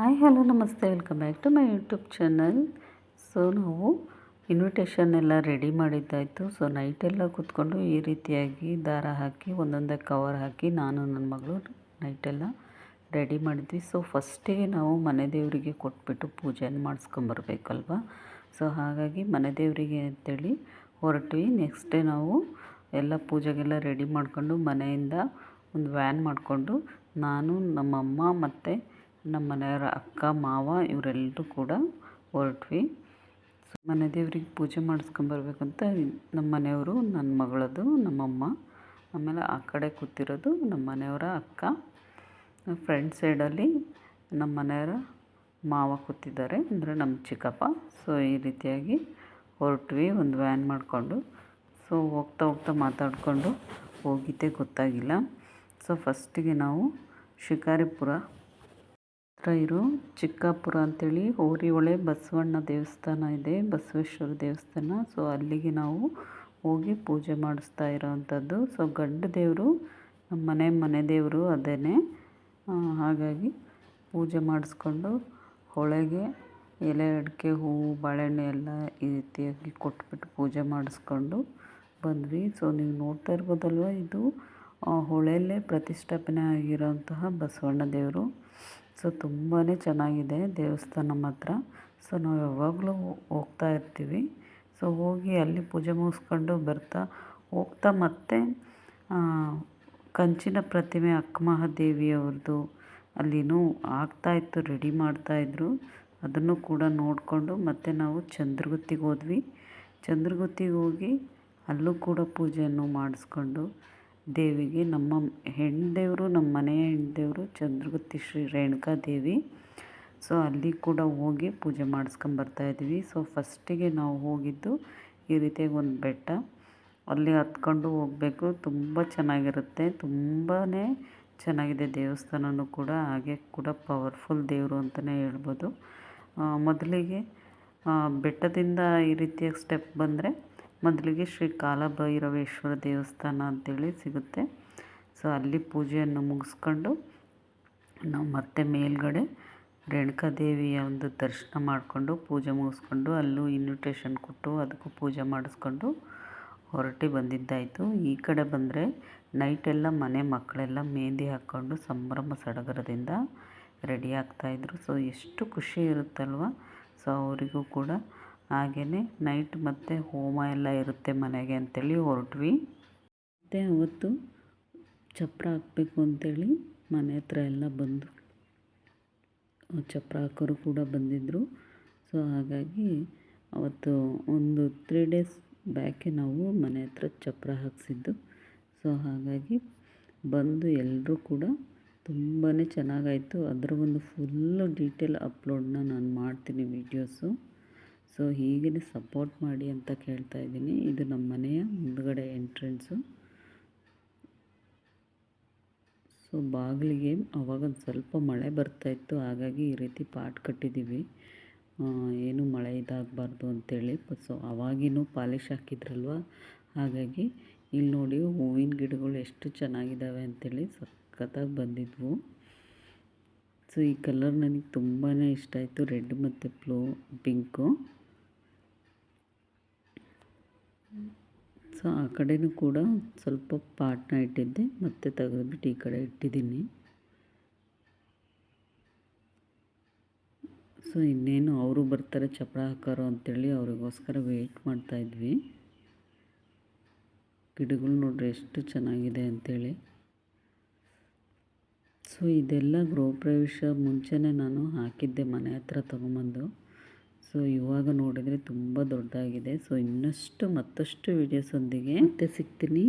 Hi, hello, ನಮಸ್ತೆ. Welcome back to my YouTube channel. So, ನಾವು invitation ಎಲ್ಲ ready ಮಾಡಿದ್ದಾಯಿತು. ಸೊ ನೈಟೆಲ್ಲ ಕೂತ್ಕೊಂಡು ಈ ರೀತಿಯಾಗಿ ದಾರ ಹಾಕಿ, ಒಂದೊಂದೇ ಕವರ್ ಹಾಕಿ ನಾನು ನನ್ನ ಮಗಳು ನೈಟೆಲ್ಲ ರೆಡಿ ಮಾಡಿದ್ವಿ. ಸೊ ಫಸ್ಟಿಗೆ ನಾವು ಮನೆ ದೇವರಿಗೆ ಕೊಟ್ಬಿಟ್ಟು ಪೂಜೆಯನ್ನು ಮಾಡಿಸ್ಕೊಂಬರ್ಬೇಕಲ್ವ ಸೊ, ಹಾಗಾಗಿ ಮನೆ ದೇವರಿಗೆ ಅಂತೇಳಿ ಹೊರಟ್ವಿ. ನೆಕ್ಸ್ಟ್ ಡೇ ನಾವು ಎಲ್ಲ ಪೂಜೆಗೆಲ್ಲ ರೆಡಿ ಮಾಡಿಕೊಂಡು ಮನೆಯಿಂದ ಒಂದು ವ್ಯಾನ್ ಮಾಡಿಕೊಂಡು ನಾನು, ನಮ್ಮಮ್ಮ ಮತ್ತು ನಮ್ಮ ಮನೆಯವರ ಅಕ್ಕ, ಮಾವ ಇವರೆಲ್ಲರೂ ಕೂಡ ಹೊರಟ್ವಿ. ಮನೆ ದೇವ್ರಿಗೆ ಪೂಜೆ ಮಾಡಿಸ್ಕೊಂಬರ್ಬೇಕಂತ ನಮ್ಮ ಮನೆಯವರು, ನನ್ನ ಮಗಳದು ನಮ್ಮಮ್ಮ. ಆಮೇಲೆ ಆ ಕಡೆ ಕೂತಿರೋದು ನಮ್ಮ ಮನೆಯವರ ಅಕ್ಕ. ಫ್ರಂಟ್ ಸೈಡಲ್ಲಿ ನಮ್ಮ ಮನೆಯವರ ಮಾವ ಕೂತಿದ್ದಾರೆ, ಅಂದರೆ ನಮ್ಮ ಚಿಕ್ಕಪ್ಪ. ಸೊ, ಈ ರೀತಿಯಾಗಿ ಹೊರಟ್ವಿ, ಒಂದು ವ್ಯಾನ್ ಮಾಡಿಕೊಂಡು. ಸೊ, ಹೋಗ್ತಾ ಹೋಗ್ತಾ ಮಾತಾಡಿಕೊಂಡು ಹೋಗಿದ್ದೇ ಗೊತ್ತಾಗಿಲ್ಲ. ಸೊ, ಫಸ್ಟಿಗೆ ನಾವು ಶಿಕಾರಿಪುರ ಹತ್ರ ಇರೋ. ಚಿಕ್ಕಾಪುರ ಅಂತೇಳಿ ಹೋರಿಹೊಳೆ ಬಸವಣ್ಣ ದೇವಸ್ಥಾನ ಇದೆ, ಬಸವೇಶ್ವರ ದೇವಸ್ಥಾನ. ಸೊ ಅಲ್ಲಿಗೆ ನಾವು ಹೋಗಿ ಪೂಜೆ ಮಾಡಿಸ್ತಾ ಇರೋವಂಥದ್ದು. ಸೊ ಗಂಡು ದೇವರು, ನಮ್ಮ ಮನೆ ಮನೆ ದೇವರು ಅದೇ ಹಾಗಾಗಿ ಪೂಜೆ ಮಾಡಿಸ್ಕೊಂಡು ಹೊಳೆಗೆ ಎಲೆ, ಅಡಿಕೆ, ಹೂವು, ಬಾಳೆಹಣ್ಣು ಎಲ್ಲ ಈ ರೀತಿಯಾಗಿ ಕೊಟ್ಬಿಟ್ಟು ಪೂಜೆ ಮಾಡಿಸ್ಕೊಂಡು ಬಂದ್ವಿ. ಸೊ ನೀವು ನೋಡ್ತಾ ಇರ್ಬೋದಲ್ವ ಇದು? ಹೊಳೆಯಲ್ಲೇ ಪ್ರತಿಷ್ಠಾಪನೆ ಆಗಿರೋಂತಹ ಬಸವಣ್ಣ ದೇವರು. ಸೊ ತುಂಬಾ ಚೆನ್ನಾಗಿದೆ ದೇವಸ್ಥಾನ ಮಾತ್ರ. ಸೊ, ನಾವು ಯಾವಾಗಲೂ ಹೋಗ್ತಾ ಇರ್ತೀವಿ. ಸೊ, ಹೋಗಿ ಅಲ್ಲಿ ಪೂಜೆ ಮುಗಿಸ್ಕೊಂಡು ಬರ್ತಾ ಹೋಗ್ತಾ ಮತ್ತೆ ಕಂಚಿನ ಪ್ರತಿಮೆ ಅಕ್ಕಮಹಾದೇವಿಯವ್ರದ್ದು ಅಲ್ಲಿನೂ ಆಗ್ತಾಯಿತ್ತು ರೆಡಿ ಮಾಡ್ತಾಯಿದ್ರು ಅದನ್ನು ಕೂಡ ನೋಡಿಕೊಂಡು ಮತ್ತೆ ನಾವು ಚಂದ್ರಗುತ್ತಿಗೆ ಹೋದ್ವಿ. ಚಂದ್ರಗುತ್ತಿಗೆ ಹೋಗಿ ಅಲ್ಲೂ ಕೂಡ ಪೂಜೆಯನ್ನು ಮಾಡಿಸ್ಕೊಂಡು ದೇವಿಗೆ ನಮ್ಮ ಹೆಣ್ಣು ನಮ್ಮ ಮನೆಯ ಹೆಣ್ಣು ದೇವರು ಚಂದ್ರಗುತ್ತಿ ಶ್ರೀ ರೇಣುಕಾ ದೇವಿ. ಸೊ ಅಲ್ಲಿ ಕೂಡ ಹೋಗಿ ಪೂಜೆ ಮಾಡಿಸ್ಕೊಂಬರ್ತಾಯಿದ್ವಿ ಸೊ ಫಸ್ಟಿಗೆ ನಾವು ಹೋಗಿದ್ದು ಈ ರೀತಿಯಾಗಿ ಒಂದು ಬೆಟ್ಟ. ಅಲ್ಲಿ ಹತ್ಕೊಂಡು ಹೋಗಬೇಕು. ತುಂಬ ಚೆನ್ನಾಗಿರುತ್ತೆ. ತುಂಬಾ ಚೆನ್ನಾಗಿದೆ ದೇವಸ್ಥಾನವೂ ಕೂಡ. ಹಾಗೆ ಕೂಡ ಪವರ್ಫುಲ್ ದೇವರು ಅಂತಲೇ ಹೇಳ್ಬೋದು. ಮೊದಲಿಗೆ ಬೆಟ್ಟದಿಂದ ಈ ರೀತಿಯಾಗಿ ಸ್ಟೆಪ್ ಬಂದರೆ ಮೊದಲಿಗೆ ಶ್ರೀ ಕಾಲಭೈರವೇಶ್ವರ ದೇವಸ್ಥಾನ ಅಂತೇಳಿ ಸಿಗುತ್ತೆ. ಸೊ ಅಲ್ಲಿ ಪೂಜೆಯನ್ನು ಮುಗಿಸ್ಕೊಂಡು ನಾವು ಮತ್ತೆ ಮೇಲ್ಗಡೆ ರೇಣುಕಾದೇವಿಯ ಒಂದು ದರ್ಶನ ಮಾಡಿಕೊಂಡು ಪೂಜೆ ಮುಗಿಸ್ಕೊಂಡು ಅಲ್ಲೂ ಇನ್ವಿಟೇಷನ್ ಕೊಟ್ಟು ಅದಕ್ಕೂ ಪೂಜೆ ಮಾಡಿಸ್ಕೊಂಡು ಹೊರಟಿ ಬಂದಿದ್ದಾಯಿತು. ಈ ಕಡೆ ಬಂದರೆ ನೈಟೆಲ್ಲ ಮನೆ ಮಕ್ಕಳೆಲ್ಲ ಮೆಹಂದಿ ಹಾಕ್ಕೊಂಡು ಸಂಭ್ರಮ ಸಡಗರದಿಂದ ರೆಡಿ ಆಗ್ತಾಯಿದ್ರು ಸೊ ಎಷ್ಟು ಖುಷಿ ಇರುತ್ತಲ್ವ? ಸೊ ಅವರಿಗೂ ಕೂಡ ಹಾಗೆಯೇ ನೈಟ್ ಮತ್ತೆ ಹೋಮ ಎಲ್ಲ ಇರುತ್ತೆ ಮನೆಗೆ ಅಂತೇಳಿ ಹೊರಟ್ವಿ. ಮತ್ತು ಅವತ್ತು ಚಪ್ಪರ ಹಾಕಬೇಕು ಅಂತೇಳಿ ಮನೆ ಹತ್ರ ಎಲ್ಲ ಬಂದು ಚಪ್ಪರ ಹಾಕೋರು ಕೂಡ ಬಂದಿದ್ದರು ಸೊ ಹಾಗಾಗಿ ಅವತ್ತು ಒಂದು ತ್ರೀ ಡೇಸ್ ಬ್ಯಾಕೆ ನಾವು ಮನೆ ಹತ್ರ ಚಪ್ಪರ ಹಾಕ್ಸಿದ್ದು. ಸೊ ಹಾಗಾಗಿ ಬಂದು ಎಲ್ಲರೂ ಕೂಡ ತುಂಬಾ ಚೆನ್ನಾಗಾಯಿತು. ಅದರ ಒಂದು ಫುಲ್ಲು ಡೀಟೇಲ್ ಅಪ್ಲೋಡ್ನ ನಾನು ಮಾಡ್ತೀನಿ ವೀಡಿಯೋಸು ಸೊ ಹೀಗೇ ಸಪೋರ್ಟ್ ಮಾಡಿ ಅಂತ ಕೇಳ್ತಾ ಇದ್ದೀನಿ. ಇದು ನಮ್ಮ ಮನೆಯ ಮುಂದುಗಡೆ ಎಂಟ್ರೆನ್ಸು ಸೊ ಬಾಗಿಲಿಗೆ ಅವಾಗೊಂದು ಸ್ವಲ್ಪ ಮಳೆ ಬರ್ತಾಯಿತ್ತು ಹಾಗಾಗಿ ಈ ರೀತಿ ಪಾಟ್ ಕಟ್ಟಿದ್ದೀವಿ ಏನು ಮಳೆ ಇದಾಗಬಾರ್ದು ಅಂತೇಳಿ. ಸೊ ಅವಾಗಿನೂ ಪಾಲಿಶ್ ಹಾಕಿದ್ರಲ್ವ? ಹಾಗಾಗಿ ಇಲ್ಲಿ ನೋಡಿ ಹೂವಿನ ಗಿಡಗಳು ಎಷ್ಟು ಚೆನ್ನಾಗಿದ್ದಾವೆ ಅಂತೇಳಿ ಸಖತ್ತಾಗಿ ಬಂದಿದ್ವು. ಸೊ ಈ ಕಲರ್ ನನಗೆ ತುಂಬಾ ಇಷ್ಟ ಆಯಿತು. ರೆಡ್ ಮತ್ತು ಬ್ಲೂ ಪಿಂಕು ಸೊ ಆ ಕಡೆಯೂ ಕೂಡ ಸ್ವಲ್ಪ ಪಾಟ್ನ ಇಟ್ಟಿದ್ದೆ, ಮತ್ತೆ ತೆಗೆದುಬಿಟ್ಟು ಈ ಕಡೆ ಇಟ್ಟಿದ್ದೀನಿ. ಸೊ ಇನ್ನೇನು ಅವರು ಬರ್ತಾರೆ ಚಪ್ಪಳ ಹಾಕೋರು ಅಂತೇಳಿ ಅವ್ರಿಗೋಸ್ಕರ ವೆಯ್ಟ್ ಮಾಡ್ತಾಯಿದ್ವಿ ಗಿಡಗಳು ನೋಡ್ರಿ ಎಷ್ಟು ಚೆನ್ನಾಗಿದೆ ಅಂಥೇಳಿ ಸೊ ಇದೆಲ್ಲ ಗೃಹ ಪ್ರವೇಶ ಮುಂಚೆನೇ ನಾನು ಹಾಕಿದ್ದೆ ಮನೆ ಹತ್ರ ತೊಗೊಂಬಂದು. ಸೊ ಇವಾಗ ನೋಡಿದರೆ ತುಂಬ ದೊಡ್ಡದಾಗಿದೆ. ಸೊ ಇನ್ನಷ್ಟು ಮತ್ತಷ್ಟು ವೀಡಿಯೋಸೊಂದಿಗೆ ಮತ್ತೆ ಸಿಗ್ತೀನಿ.